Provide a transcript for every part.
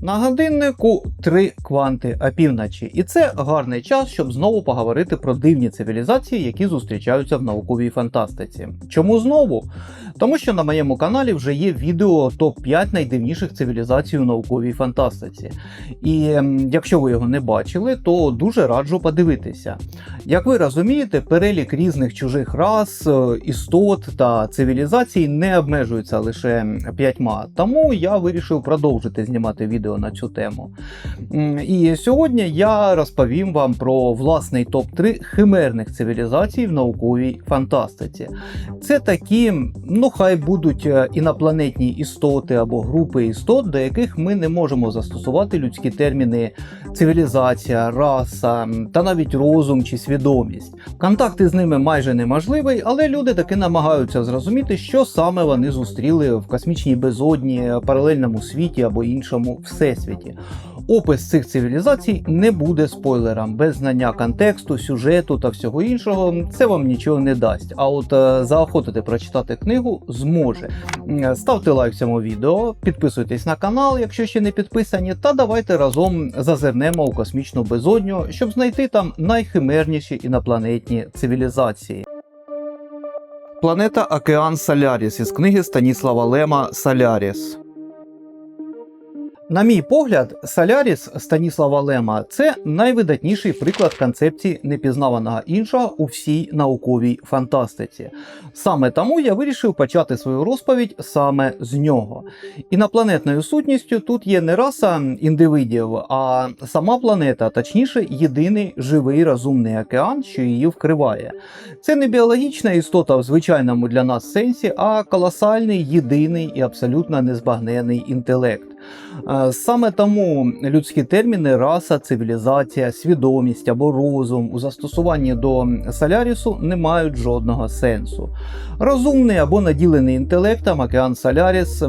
На годиннику три кванти опівночі, і це гарний час, щоб знову поговорити про дивні цивілізації, які зустрічаються в науковій фантастиці. Чому знову? Тому що на моєму каналі вже є відео топ-5 найдивніших цивілізацій у науковій фантастиці. І ем, якщо ви його не бачили, то дуже раджу подивитися. Як ви розумієте, перелік різних чужих рас, е, істот та цивілізацій не обмежується лише п'ятьма, тому я вирішив продовжити знімати відео на цю тему. І сьогодні я розповім вам про власний топ-3 химерних цивілізацій в науковій фантастиці. Це такі, ну хай будуть е, інопланетні істоти або групи істот, до яких ми не можемо застосувати людські терміни цивілізація, раса та навіть розум чи свідомість. Контакти з ними майже неможливий, але люди таки намагаються зрозуміти, що саме вони зустріли в космічній безодні, паралельному світі або іншому. Опис цих цивілізацій не буде спойлером. Без знання контексту, сюжету та всього іншого це вам нічого не дасть. А от е, заохотити прочитати книгу зможе. Ставте лайк цьому відео, підписуйтесь на канал, якщо ще не підписані, та давайте разом зазирнемо у космічну безодню, щоб знайти там найхимерніші інопланетні цивілізації. Планета Океан Соляріс із книги Станіслава Лема Соляріс. На мій погляд, Соляріс Станіслава Лема це найвидатніший приклад концепції непізнаваного іншого у всій науковій фантастиці. Саме тому я вирішив почати свою розповідь саме з нього. Інопланетною сутністю тут є не раса індивидів, а сама планета, точніше, єдиний живий розумний океан, що її вкриває. Це не біологічна істота в звичайному для нас сенсі, а колосальний, єдиний і абсолютно незбагнений інтелект. Е, Саме тому людські терміни раса, цивілізація, свідомість або розум у застосуванні до Солярісу не мають жодного сенсу. Розумний або наділений інтелектом океан Соляріс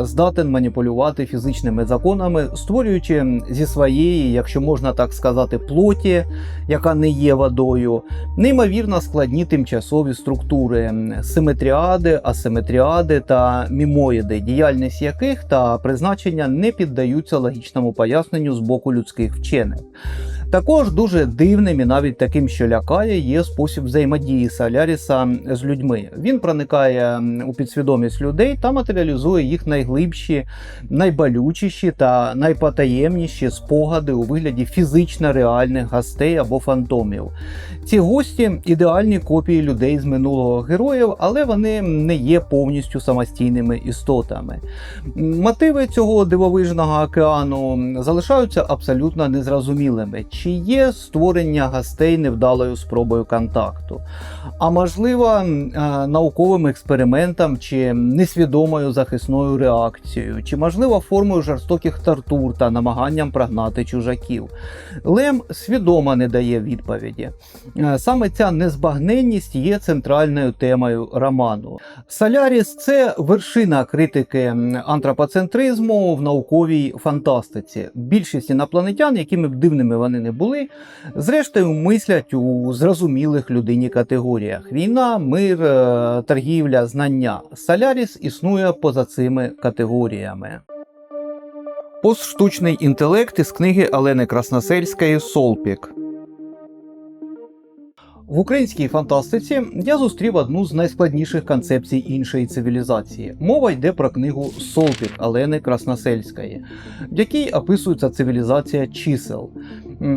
здатен маніпулювати фізичними законами, створюючи зі своєї, якщо можна так сказати, плоті, яка не є водою, неймовірно складні тимчасові структури симетріади, асиметріади та мімоїди, діяльність яких та призначення не піддаються логічному поясненню з боку людських вчених. Також дуже дивним і навіть таким, що лякає, є спосіб взаємодії Соляріса з людьми. Він проникає у підсвідомість людей та матеріалізує їх найглибші, найбалючіші та найпотаємніші спогади у вигляді фізично реальних гостей або фантомів. Ці гості ідеальні копії людей з минулого героїв, але вони не є повністю самостійними істотами. Мотиви цього дивовижного океану залишаються абсолютно незрозумілими, чи є створення гостей невдалою спробою контакту, а можливо, е, науковим експериментом чи несвідомою захисною реакцією, чи можливо формою жорстоких тортур та намаганням прогнати чужаків. Лем свідомо не дає відповіді. Е, Саме ця незбагненність є центральною темою роману. Соляріс це вершина критики м, антропоцентризму в науковій фантастиці. Більшість інопланетян, якими б дивними вони не були, зрештою мислять у зрозумілих людині категоріях: війна, мир, е, торгівля, знання. Соляріс існує поза цими категоріями. Постштучний інтелект із книги Олени Красносельської Солпік. В українській фантастиці я зустрів одну з найскладніших концепцій іншої цивілізації. Мова йде про книгу Солпік Олени Красносельської, в якій описується цивілізація чисел.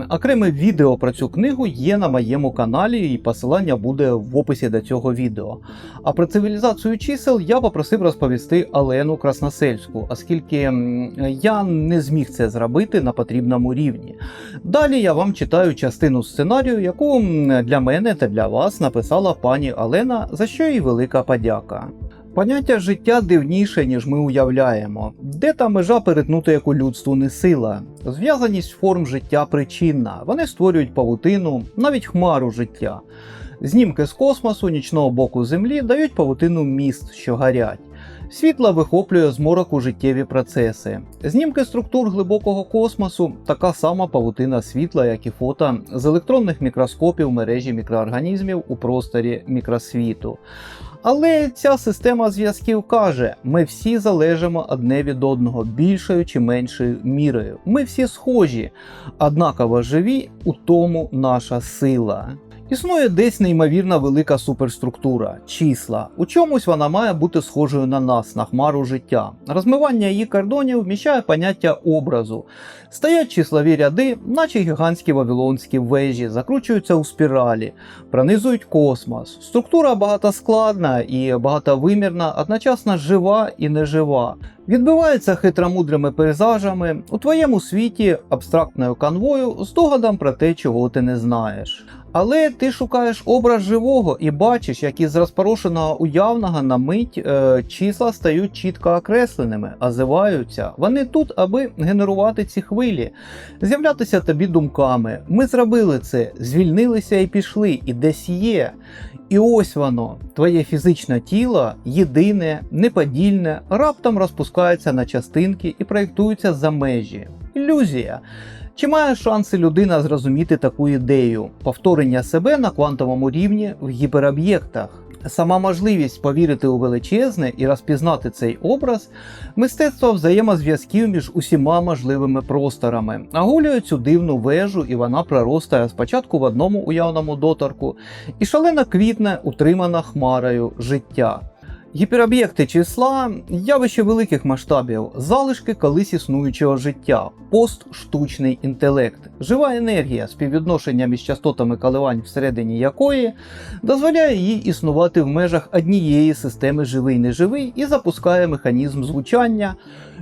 Окреме відео про цю книгу є на моєму каналі, і посилання буде в описі до цього відео. А про цивілізацію чисел я попросив розповісти Олену Красносельську, оскільки я не зміг це зробити на потрібному рівні. Далі я вам читаю частину сценарію, яку для мене та для вас написала пані Олена, за що їй велика подяка. Поняття життя дивніше, ніж ми уявляємо. Де та межа перетнути яку людству не сила? Зв'язаність форм життя причинна. Вони створюють павутину, навіть хмару життя. Знімки з космосу, нічного боку Землі дають павутину міст, що горять. Світло вихоплює з мороку життєві процеси. Знімки структур глибокого космосу така сама павутина світла, як і фото з електронних мікроскопів мережі мікроорганізмів у просторі мікросвіту. Але ця система зв'язків каже: ми всі залежимо одне від одного більшою чи меншою мірою. Ми всі схожі, однаково живі, у тому наша сила. Існує десь неймовірна велика суперструктура, числа. У чомусь вона має бути схожою на нас, на хмару життя. Розмивання її кордонів вміщає поняття образу. Стоять числові ряди, наче гігантські вавилонські вежі, закручуються у спіралі, пронизують космос. Структура багатоскладна і багатовимірна, одночасно жива і нежива. Відбивається хитромудрими пейзажами у твоєму світі абстрактною канвою з догадом про те, чого ти не знаєш. Але ти шукаєш образ живого і бачиш, як із розпорошеного уявного на мить е, числа стають чітко окресленими, озиваються. Вони тут, аби генерувати ці хвилі, з'являтися тобі думками. Ми зробили це, звільнилися і пішли, і десь є. І ось воно, твоє фізичне тіло, єдине, неподільне, раптом розпускається на частинки і проєктується за межі. Ілюзія. Чи має шанси людина зрозуміти таку ідею повторення себе на квантовому рівні в гіпероб'єктах? Сама можливість повірити у величезне і розпізнати цей образ, мистецтво взаємозв'язків між усіма можливими просторами, огулює цю дивну вежу, і вона проростає спочатку в одному уявному доторку, і шалено квітне, утримана хмарою життя. Гіпероб'єкти числа явище великих масштабів, залишки колись існуючого життя, постштучний інтелект, жива енергія, співвідношення між частотами коливань всередині якої дозволяє їй існувати в межах однієї системи живий-неживий і запускає механізм звучання,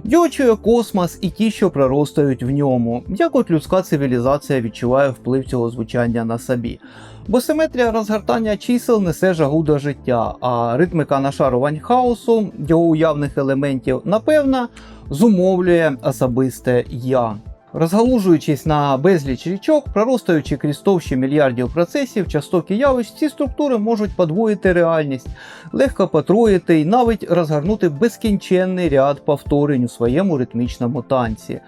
дьочує космос і ті, що проростають в ньому, як от людська цивілізація відчуває вплив цього звучання на собі. Бо симетрія розгортання чисел несе жагу до життя, а ритмика нашарувань хаосу, його уявних елементів, напевно, зумовлює особисте я. Розгалужуючись на безліч річок, проростаючи крізь товщі мільярдів процесів, часток явищ, ці структури можуть подвоїти реальність, легко потроїти і навіть розгорнути безкінченний ряд повторень у своєму ритмічному танці.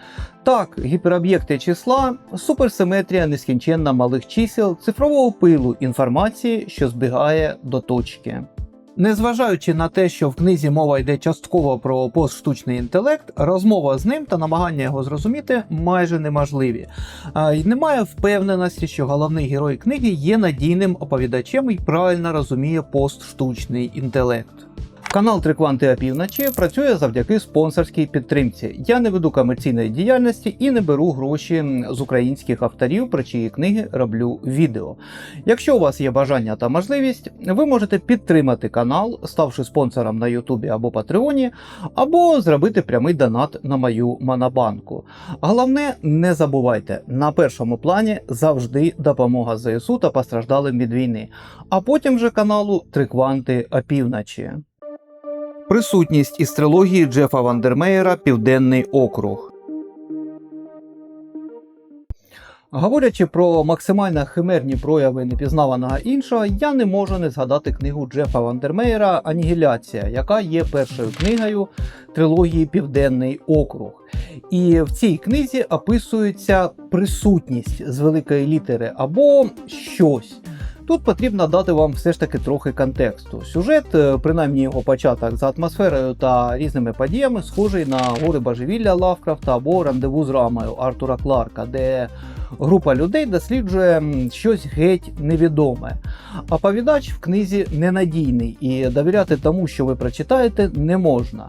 Так, гіпероб'єкти числа, суперсиметрія нескінченна малих чисел, цифрового пилу інформації, що збігає до точки. Незважаючи на те, що в книзі мова йде частково про постштучний інтелект, розмова з ним та намагання його зрозуміти майже неможливі. І немає впевненості, що головний герой книги є надійним оповідачем і правильно розуміє постштучний інтелект. Канал Три Кванти опівночі працює завдяки спонсорській підтримці. Я не веду комерційної діяльності і не беру гроші з українських авторів, про чиї книги роблю відео. Якщо у вас є бажання та можливість, ви можете підтримати канал, ставши спонсором на Ютубі або Патреоні, або зробити прямий донат на мою монобанку. Головне, не забувайте, на першому плані завжди допомога ЗСУ та постраждалим від війни, а потім вже каналу Три Кванти опівночі. Присутність із трилогії Джефа Вандермеєра Південний округ. Говорячи про максимально химерні прояви непізнаваного іншого, я не можу не згадати книгу Джефа Вандермеєра Анігіляція, яка є першою книгою трилогії Південний округ. І в цій книзі описується присутність з великої літери або щось. Тут потрібно дати вам все ж таки трохи контексту. Сюжет, е, принаймні його початок за атмосферою та різними подіями, схожий на гори божевілля Лавкрафта або рандеву з рамою Артура Кларка, де група людей досліджує щось геть невідоме. Оповідач в книзі ненадійний і довіряти тому, що ви прочитаєте, не можна.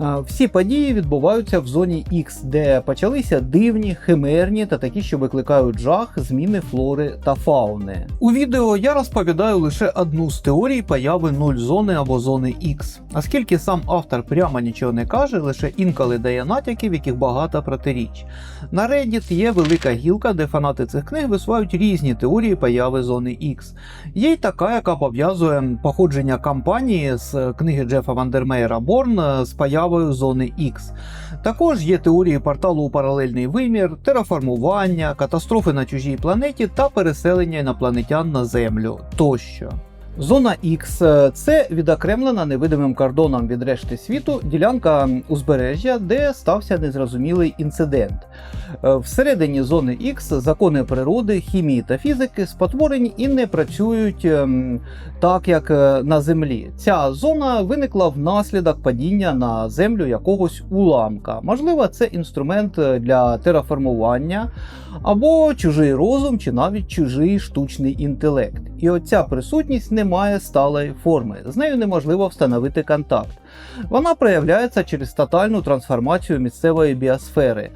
Е, Всі події відбуваються в зоні X, де почалися дивні, химерні та такі, що викликають жах, зміни флори та фауни. У відео я розповідаю лише одну з теорій появи нуль зони або зони X, оскільки сам автор прямо нічого не каже, лише інколи дає натяків, яких багато протиріч. На Reddit є велика гілка, де фанати цих книг висувають різні теорії появи зони X. Є й така, яка пов'язує походження кампанії з книги Джефа Вандермейра Борн з появою зони X. Також є теорії порталу у паралельний вимір, тераформування, катастрофи на чужій планеті та переселення інопланетян на Землю тощо. Зона X – це відокремлена невидимим кордоном від решти світу ділянка узбережжя, де стався незрозумілий інцидент. Е, Всередині зони X закони природи, хімії та фізики спотворені і не працюють ем, так, як е, на Землі. Ця зона виникла внаслідок падіння на землю якогось уламка. Можливо, це інструмент е, для тераформування або чужий розум, чи навіть чужий штучний інтелект. І оця присутність не має сталої форми, з нею неможливо встановити контакт. Вона проявляється через тотальну трансформацію місцевої біосфери.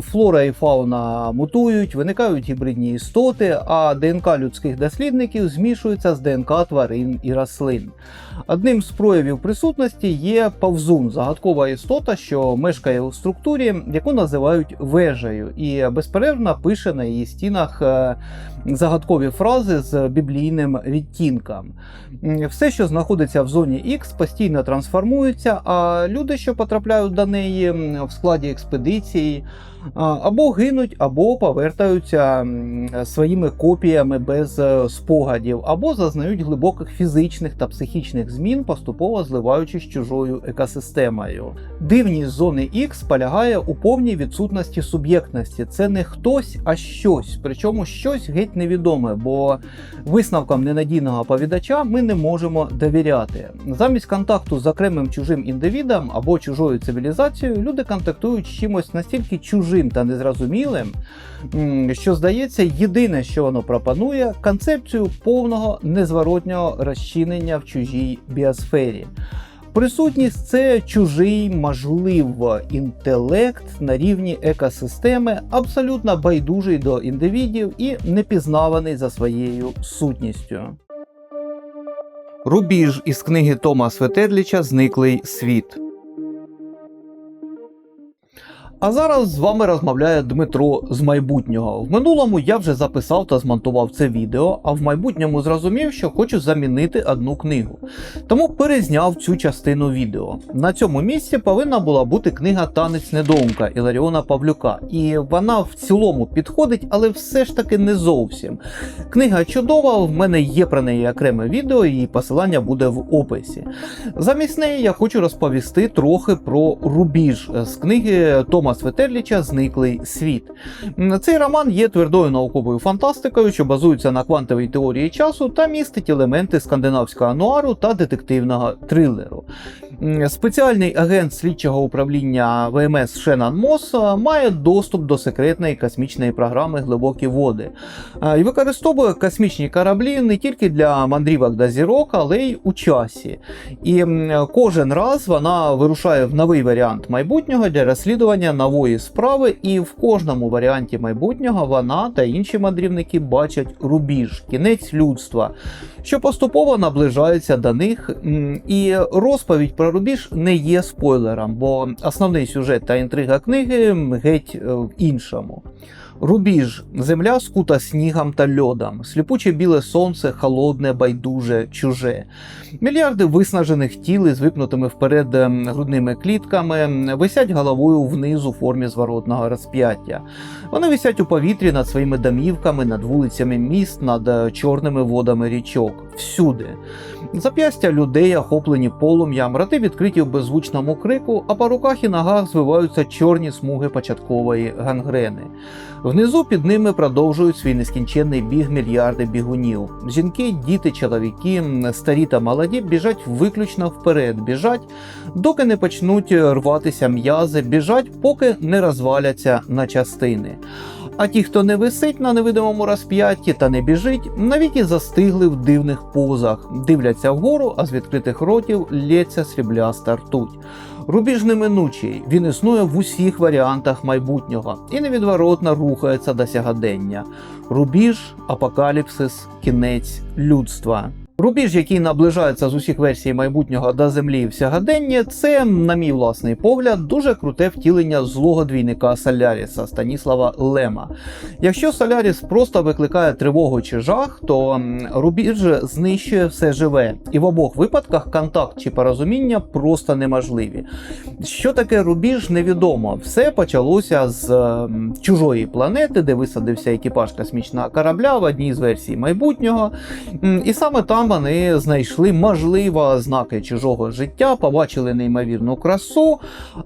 Флора і фауна мутують, виникають гібридні істоти, а ДНК людських дослідників змішується з ДНК тварин і рослин. Одним з проявів присутності є павзун, загадкова істота, що мешкає у структурі, яку називають вежею, і безперервно пише на її стінах е, загадкові фрази з біблійним відтінком. Все, що знаходиться в зоні X, постійно трансформується, а люди, що потрапляють до неї в складі експедиції, або гинуть, або повертаються своїми копіями без е, спогадів, або зазнають глибоких фізичних та психічних змін, поступово зливаючись чужою екосистемою. Дивність зони X полягає у повній відсутності суб'єктності. Це не хтось, а щось. Причому щось геть невідоме, бо висновкам ненадійного повідача ми не можемо довіряти. Замість контакту з окремим чужим індивідом або чужою цивілізацією люди контактують з чимось настільки чужим та незрозумілим, що здається, єдине, що воно пропонує, концепцію повного незворотнього розчинення в чужій біосфері. Присутність це чужий, можливо, інтелект на рівні екосистеми, абсолютно байдужий до індивідів і непізнаваний за своєю сутністю. Рубіж із книги Тома Светерліча Зниклий світ. А зараз з вами розмовляє Дмитро з майбутнього. В минулому я вже записав та змонтував це відео, а в майбутньому зрозумів, що хочу замінити одну книгу. Тому перезняв цю частину відео. На цьому місці повинна була бути книга Танець недоумка Іларіона Павлюка. І вона в цілому підходить, але все ж таки не зовсім. Книга чудова, в мене є про неї окреме відео, і посилання буде в описі. Замість неї я хочу розповісти трохи про рубіж з книги Тома Светерліча Зниклий світ. Цей роман є твердою науковою фантастикою, що базується на квантовій теорії часу та містить елементи скандинавського нуару та детективного трилеру. Спеціальний агент слідчого управління ВМС Шенан Мос має доступ до секретної космічної програми Глибокі води і використовує космічні кораблі не тільки для мандрівок до зірок, але й у часі. І кожен раз вона вирушає в новий варіант майбутнього для розслідування нової справи, і в кожному варіанті майбутнього вона та інші мандрівники бачать рубіж, кінець людства, що поступово наближається до них. І розповідь про рубіж не є спойлером, бо основний сюжет та інтрига книги геть е, в іншому. Рубіж земля скута снігом та льодом, сліпуче біле сонце, холодне, байдуже, чуже. Мільярди виснажених тіл із випнутими вперед ем, грудними клітками висять головою вниз у формі зворотного розп'яття. Вони висять у повітрі над своїми домівками, над вулицями міст, над е, чорними водами річок, всюди. Зап'ястя людей охоплені полум'ям, рати відкриті в беззвучному крику, а по руках і ногах звиваються чорні смуги початкової гангрени. Внизу під ними продовжують свій нескінченний біг мільярди бігунів. Жінки, діти, чоловіки, старі та молоді біжать виключно вперед, біжать, доки не почнуть рватися м'язи, біжать, поки не розваляться на частини. А ті, хто не висить на невидимому розп'ятті та не біжить, навіки застигли в дивних позах, дивляться вгору, а з відкритих ротів лється срібляста ртуть. Рубіж неминучий, він існує в усіх варіантах майбутнього і невідворотно рухається до сягадення. Рубіж, апокаліпсис, кінець людства. Рубіж, який наближається з усіх версій майбутнього до землі в сягаденні, це, на мій власний погляд, дуже круте втілення злого двійника Соляріса Станіслава Лема. Якщо Соляріс просто викликає тривогу чи жах, то рубіж знищує все живе, і в обох випадках контакт чи порозуміння просто неможливі. Що таке рубіж, невідомо. Все почалося з м, чужої планети, де висадився екіпаж космічного корабля в одній з версій майбутнього. І саме там вони знайшли можливо знаки чужого життя, побачили неймовірну красу,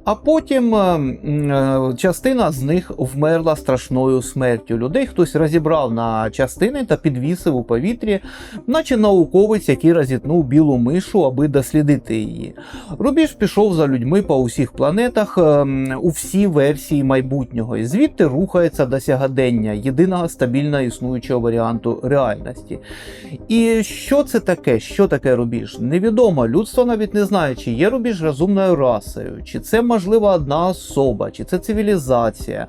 а потім е, е, частина з них вмерла страшною смертю. Людей хтось розібрав на частини та підвісив у повітрі, наче науковець, який розітнув білу мишу, аби дослідити її. Рубіж пішов за людьми по усіх планетах ем, у всі версії майбутнього, і звідти рухається до сягадення, єдиного стабільно існуючого варіанту реальності. І що це таке? Що таке рубіж? Невідомо. Людство навіть не знає, чи є рубіж розумною расою, чи це можливо одна особа, чи це цивілізація,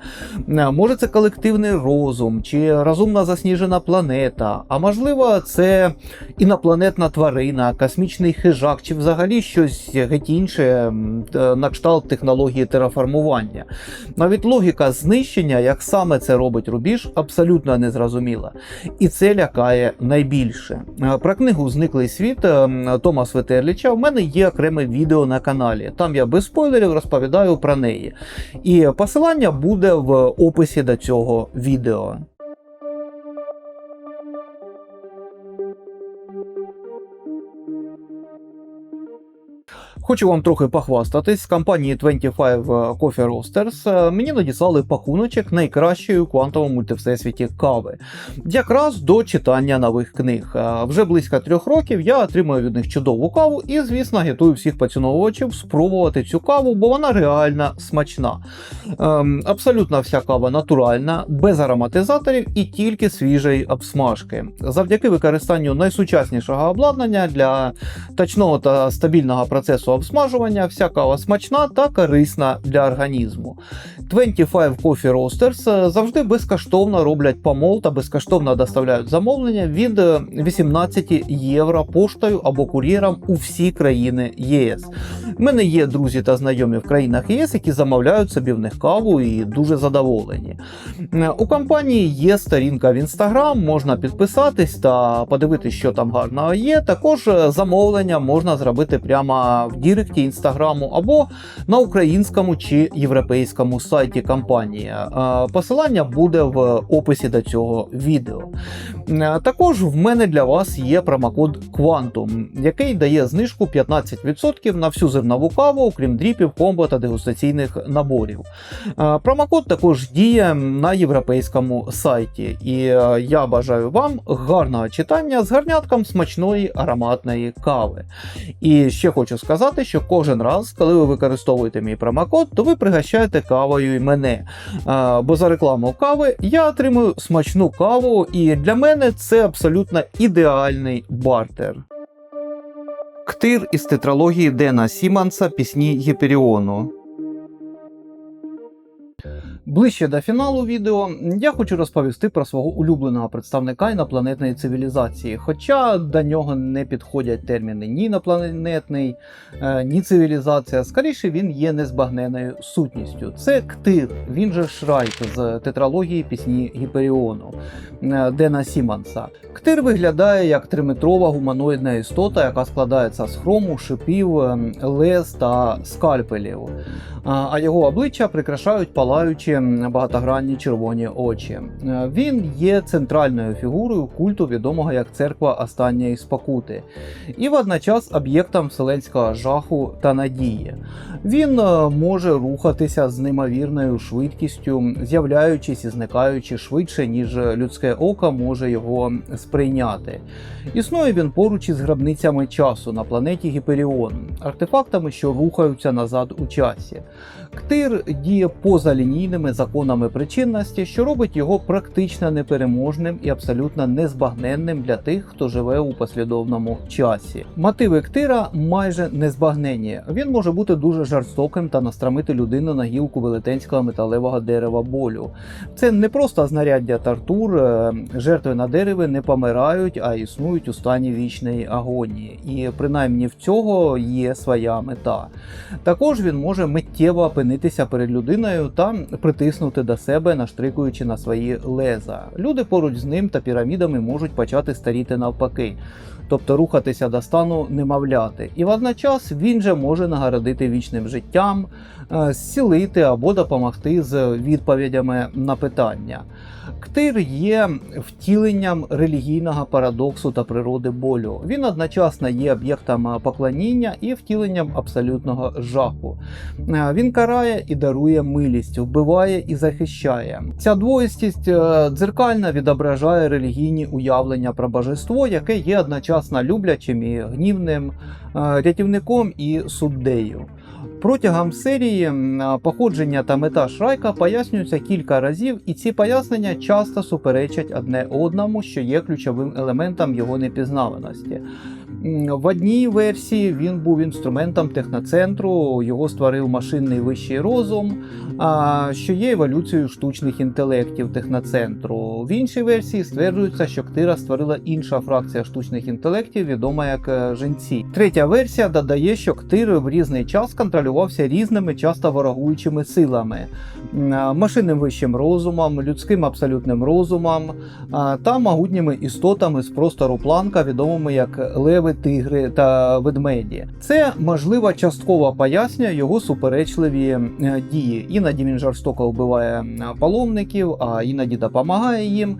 Е, може це колективний розум, чи розумна засніжена планета, а можливо, це інопланетна тварина, космічний хижак, чи взагалі щось геть інше на кшталт технології тераформування. Навіть логіка знищення, як саме це робить рубіж, абсолютно незрозуміла. І це лякає найбільше. Е, Про книгу Зниклий світ Тома Светерліча. У мене є окреме відео на каналі. Там я без спойлерів розповідаю про неї. І посилання буде в описі до цього відео. Хочу вам трохи похвастатись. З компанії 25 Coffee Roasters е, мені надіслали пакуночок найкращої у квантовому мультивсесвіті кави. Якраз до читання нових книг. Е, Вже близько трьох років я отримую від них чудову каву і, звісно, агітую всіх поціновувачів спробувати цю каву, бо вона реально смачна. Ем, Абсолютно вся кава натуральна, без ароматизаторів і тільки свіжої обсмажки. Завдяки використанню найсучаснішого обладнання для точного та стабільного процесу обсмажування, вся кава смачна та корисна для організму. 25 Coffee Roasters завжди безкоштовно роблять помол та безкоштовно доставляють замовлення від е, 18 євро поштою або кур'єром у всі країни ЄС. У мене є друзі та знайомі в країнах ЄС, які замовляють собі в них каву і дуже задоволені. Е, У компанії є сторінка в інстаграм, можна підписатись та подивитись, що там гарного є. Також е, замовлення можна зробити прямо в Діректі інстаграму або на українському чи європейському сайті компанії. Е, Посилання буде в описі до цього відео. Також в мене для вас є промокод Quantum, який дає знижку 15% на всю зернову каву, окрім дріпів, комбо та дегустаційних наборів. Е, Промокод також діє на європейському сайті. І е, я бажаю вам гарного читання з гарнятком смачної ароматної кави. І ще хочу сказати, що кожен раз, коли ви використовуєте мій промокод, то ви пригощаєте кавою і мене. Е, Бо за рекламу кави я отримую смачну каву, і для мене це абсолютно ідеальний бартер. Ктир із тетралогії Дена Сіманса Пісні Гіперіону. Ближче до фіналу відео я хочу розповісти про свого улюбленого представника інопланетної цивілізації. Хоча до нього не підходять терміни ні інопланетний, е, ні цивілізація. Скоріше він є незбагненою сутністю. Це Ктир, він же Шрайк з тетралогії пісні Гіперіону е, Дена Сіманса. Ктир виглядає як триметрова гуманоїдна істота, яка складається з хрому, шипів, е, лез та скальпелів. А його обличчя прикрашають палаючі багатогранні червоні очі. Е, Він є центральною фігурою культу, відомого як церква останньої спокути, і водночас об'єктом вселенського жаху та надії. Він е, може рухатися з неймовірною швидкістю, з'являючись і зникаючи швидше, ніж людське око може його сприйняти. Існує він поруч із гробницями часу на планеті Гіперіон, артефактами, що рухаються назад у часі. Ктир діє поза лінійними законами причинності, що робить його практично непереможним і абсолютно незбагненним для тих, хто живе у послідовному часі. Мотиви ктира майже незбагненні. Він може бути дуже жорстоким та настромити людину на гілку велетенського металевого дерева болю. Це не просто знаряддя тортур, е, жертви на дереві не помирають, а існують у стані вічної агонії. І принаймні в цього є своя мета. Також він може миттєво опинитися перед людиною та притиснути до себе, наштрикуючи на свої леза. Люди поруч з ним та пірамідами можуть почати старіти навпаки. Тобто рухатися до стану немовляти. І водночас він же може нагородити вічним життям, е, зцілити або допомогти з відповідями на питання. Ктир є втіленням релігійного парадоксу та природи болю. Він одночасно є об'єктом поклоніння і втіленням абсолютного жаху. Е, Він карає і дарує милість, вбиває і захищає. Ця двоїстість е, дзеркально відображає релігійні уявлення про божество, яке є одночасно люблячим і гнівним, е, рятівником і суддею. Протягом серії походження та мета Шрайка пояснюються кілька разів, і ці пояснення часто суперечать одне одному, що є ключовим елементом його непізнаваності. В одній версії він був інструментом техноцентру, його створив машинний вищий розум, що є еволюцією штучних інтелектів техноцентру. В іншій версії стверджується, що Ктира створила інша фракція штучних інтелектів, відома як е, жінці. Третя версія додає, що Ктир в різний час контролювався різними, часто ворогуючими силами, машинним вищим розумом, людським абсолютним розумом та могутніми істотами з простору планка, відомими як леви, тигри та ведмеді. Це можливо частково пояснює його суперечливі е, дії. Іноді він жорстоко вбиває паломників, а іноді допомагає їм.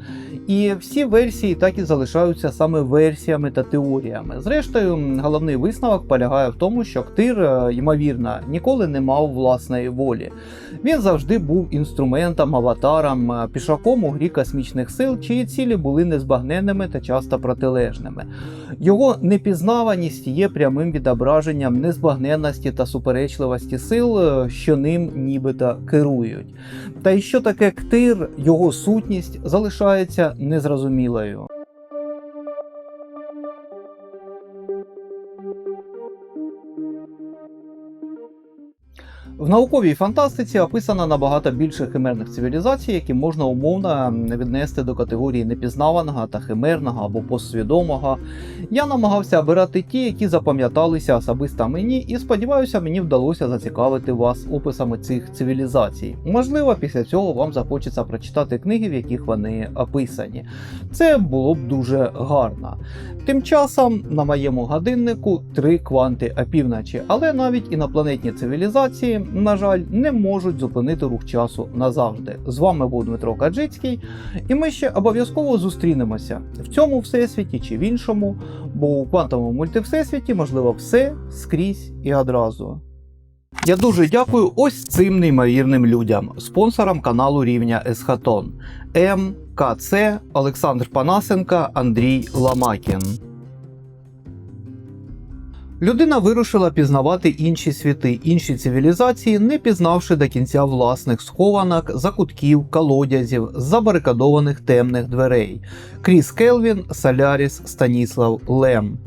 І всі версії так і залишаються саме версіями та теоріями. Зрештою, головний висновок полягає в тому, що Ктир, е, ймовірно, ніколи не мав власної волі. Він завжди був інструментом, аватаром, е, пішаком у грі космічних сил, чиї цілі були незбагненними та часто протилежними. Його непізнаваність є прямим відображенням незбагненності та суперечливості сил, е, що ним нібито керують. Та й що таке ктир, його сутність залишається незрозумілою. В науковій фантастиці описано набагато більше химерних цивілізацій, які можна умовно віднести до категорії непізнаваного та химерного або постсвідомого. Я намагався обирати ті, які запам'яталися особисто мені, і сподіваюся, мені вдалося зацікавити вас описами цих цивілізацій. Можливо, після цього вам захочеться прочитати книги, в яких вони описані. Це було б дуже гарно. Тим часом на моєму годиннику три кванти опівночі, але навіть інопланетні цивілізації, на жаль, не можуть зупинити рух часу назавжди. З вами був Дмитро Каджицький, і ми ще обов'язково зустрінемося в цьому всесвіті чи в іншому, бо у квантовому мультивсесвіті можливо все скрізь і одразу. Я дуже дякую ось цим неймовірним людям, спонсорам каналу рівня Есхатон М, КЦ, Олександр Панасенка, Андрій Ламакін. Людина вирушила пізнавати інші світи, інші цивілізації, не пізнавши до кінця власних схованок, закутків, колодязів, забарикадованих темних дверей. Кріс Келвін, Соляріс, Станіслав Лем.